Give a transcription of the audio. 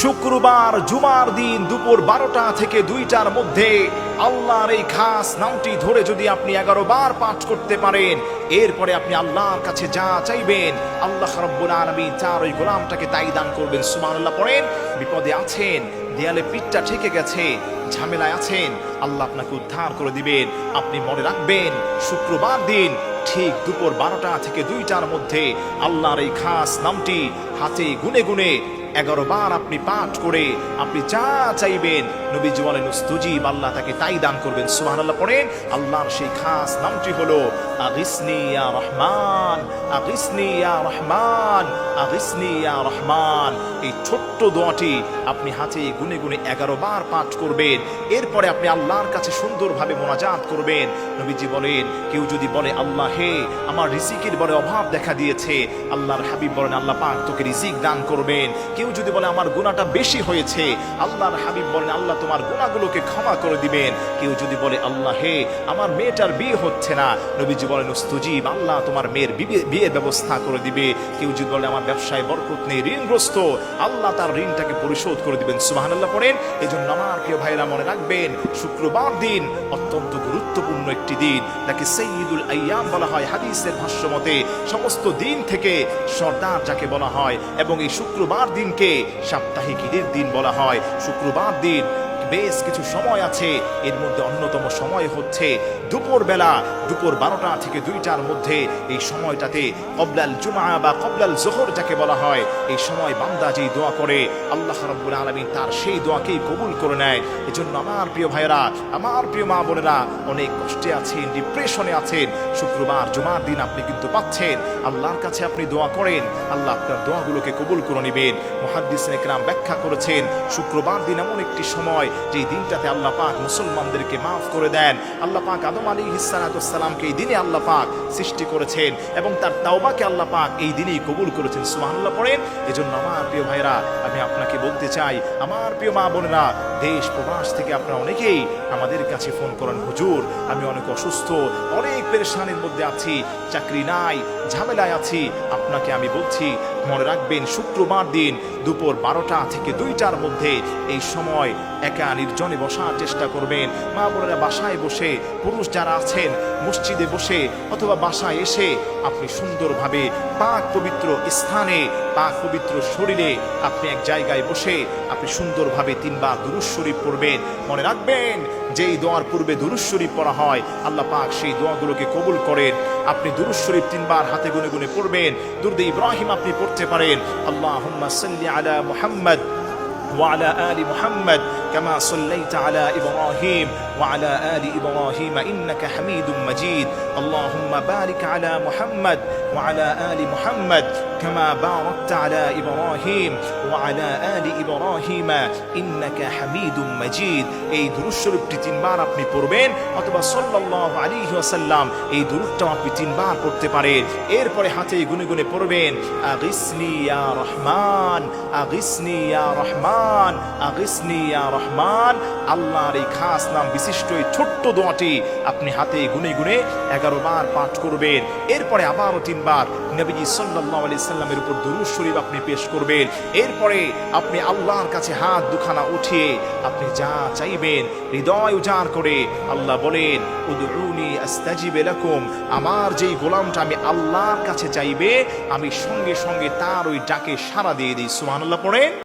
শুক্রবার জুমার দিন দুপুর বারোটা থেকে দুইটার মধ্যে আল্লাহর এই খাস নামটি ধরে যদি আপনি এগারো বার পাঠ করতে পারেন, এরপরে আপনি আল্লাহর কাছে যা চাইবেন, আল্লাহ রব্বুল আলমী তার ওই গোলামটাকে তাই দান করবেন। সুবহানাল্লাহ পড়েন, বিপদে আছেন, দেয়ালে পিঠটা ঠেকে গেছে, ঝামেলায় আছেন, আল্লাহ আপনাকে উদ্ধার করে দিবেন। আপনি মনে রাখবেন, শুক্রবার দিন ঠিক দুপুর বারোটা থেকে দুইটার মধ্যে আল্লাহর এই খাস নামটি হাতে গুনে গুনে এগারো বার আপনি পাঠ করে আপনি যা চাইবেন নবীজি বলেন উস্তুজিব আল্লাহ তাকে তাই দান করবেন। সুবহান আল্লাহ পড়েন, আল্লাহর সেই খাস নামটি হলো, আগিসনি ইয়া রহমান, আগিসনি ইয়া রহমান, আগিসনি ইয়া রহমান। এই ছোট্ট দোয়াটি আপনি হাতে গুনে গুনে এগারো বার পাঠ করবেন। এরপরে আপনি আল্লাহর কাছে সুন্দরভাবে মোনাজাত করবেন। নবীজি বলেন, কেউ যদি বলে, আল্লাহ হে, আমার রিজিকের বড় অভাব দেখা দিয়েছে। আল্লাহর হাবিব বলেন, আল্লাহ পাক তোকে রিজিক দান করবেন। কেউ যদি বলে, আমার গুণাটা বেশি হয়েছে, আল্লাহর হাবিব বলেন, আল্লাহ তোমার গুণাগুলোকে ক্ষমা করে দিবেন। কেউ যদি বলে, আল্লাহ হে, আমার মেয়েটার বিয়ে হচ্ছে না, নবীজি বলেন, উস্তুজিব, আল্লাহ তোমার মেয়ের বিয়ে- বিয়ের ব্যবস্থা করে দিবে। কেউ যদি বলে, আমার ব্যবসায় বরকত নেই, ঋণগ্রস্ত, আল্লাহ তার ঋণটাকে পরিশোধ করে দিবেন। সুবাহান আল্লাহ এই জন্য আমার প্রিয় ভাইরা মনে রাখবেন, শুক্রবার দিন অত্যন্ত গুরুত্বপূর্ণ একটি দিন। তাকে সঈদুল আয়াম বলা হয় হাদিসের ভাষ্য মতে সমস্ত দিন থেকে সর্দার যাকে বলা হয় এবং এই শুক্রবার দিনকে সাপ্তাহিক ঈদের দিন বলা হয়। শুক্রবার দিন বেশ কিছু সময় আছে। এর মধ্যে অন্যতম সময় হচ্ছে দুপুর বেলা দুপুর বারোটা থেকে দুইটার মধ্যে এই সময়টাতে কবলাল জুমা বা কবলাল জোহর যাকে বলা হয়, এই সময় বান্দা যেই দোয়া করে, আল্লাহ রব্বুল আলমী তার সেই দোয়াকেই কবুল করে নেয়। এজন্য আমার প্রিয় ভাইয়েরা, আমার প্রিয় মা বোনেরা, অনেক কষ্টে আছেন ডিপ্রেশনে আছেন, শুক্রবার, জুমার দিন আপনি কিন্তু পাচ্ছেন। আল্লাহর কাছে আপনি দোয়া করেন, আল্লাহ আপনার দোয়াগুলোকে কবুল করে নেবেন। মহাদ্দিস একরাম ব্যাখ্যা করেছেন, শুক্রবার দিন এমন একটি সময় যে দিনটাতে আল্লাহ পাক মুসলমানদেরকে মাফ করে দেন, আল্লাহ পাক আদম আলী হিসালাতামকে এই দিনে আল্লাহ পাক সৃষ্টি করেছেন এবং তার তাওবাকে আল্লাহ পাক এই দিনেই কবুল করেছেন। সুবহানাল্লাহ পড়েন। এজন্য আমার প্রিয় ভাইরা আমি আপনাকে বলতে চাই, আমার প্রিয় মা বোনেরা, দেশ প্রবাস থেকে আপনারা অনেকেই আমাদের কাছে ফোন করেন, হুজুর, আমি অনেক অসুস্থ, অনেক পেরেশানির মধ্যে আছি, চাকরি নাই, ঝামেলায় আছি। আপনাকে আমি বলছি, মনে রাখবেন, শুক্রবার দিন দুপুর বারোটা থেকে দুইটার মধ্যে এই সময় একা নির্জনে বসার চেষ্টা করবেন। মা বোনেরা বাসায় বসে, পুরুষ যারা আছেন, মসজিদে বসে অথবা বাসায় এসে আপনি সুন্দরভাবে পাক পবিত্র স্থানে, পাক পবিত্র শরীরে আপনি এক জায়গায় বসে আপনি সুন্দরভাবে তিনবার দুরুশ শরীফ পড়বেন। মনে রাখবেন, যেই দোয়ার পূর্বে শরীফ পড়া হয়, আল্লাহ পাক সেই দোয়াগুলোকে কবুল করেন। আপনি দুরুশ শরীফ তিনবার হাতে গুনে গুনে পড়বেন। দুর্দে ইব্রাহিম আপনি পড়তে পারেন। আল্লাহ আলা মুহাম্মদ। وعلى آل محمد كما صليت على إبراهيم وعلى آل إبراهيم إنك حميد مجيد اللهم بارك على محمد وعلى آل محمد كما باركت على إبراهيم وعلى آل إبراهيم إنك حميد مجيد এই দুরূদ শরীফটি তিনবার আপনি পড়বেন অথবা সাল্লাল্লাহু আলাইহি ওয়াসাল্লাম এই দুরূদটাও আপনি তিনবার পড়তে পারেন এরপরে হাতে গুনে গুনে পড়বেন আগিসনি ইয়া রহমান আগিসনি ইয়া রহমান আগিসনি ইয়া রহমান আল্লাহর এই খাস নাম বিশিষ্ট এই ছোট্ট দোয়াটি আপনি হাতে গুনে গুনে এগারো বার পাঠ করবেন। এরপরে আবারও তিনবার নবীজি সাল্লাল্লাহু আলাইহি সাল্লামের উপর দুরূদ শরীফ আপনি পেশ করবেন। এরপরে আপনি আল্লাহর কাছে হাত দুখানা উঠিয়ে আপনি যা চাইবেন হৃদয় উজাড় করে আল্লাহ বলেন, উদউনি আস্তাজিবে লাকুম। আমার যেই গোলামটা আমি আল্লাহর কাছে চাইবে, আমি সঙ্গে সঙ্গে তার ওই ডাকে সাড়া দিয়ে দিই। সুবহানাল্লাহ পড়ে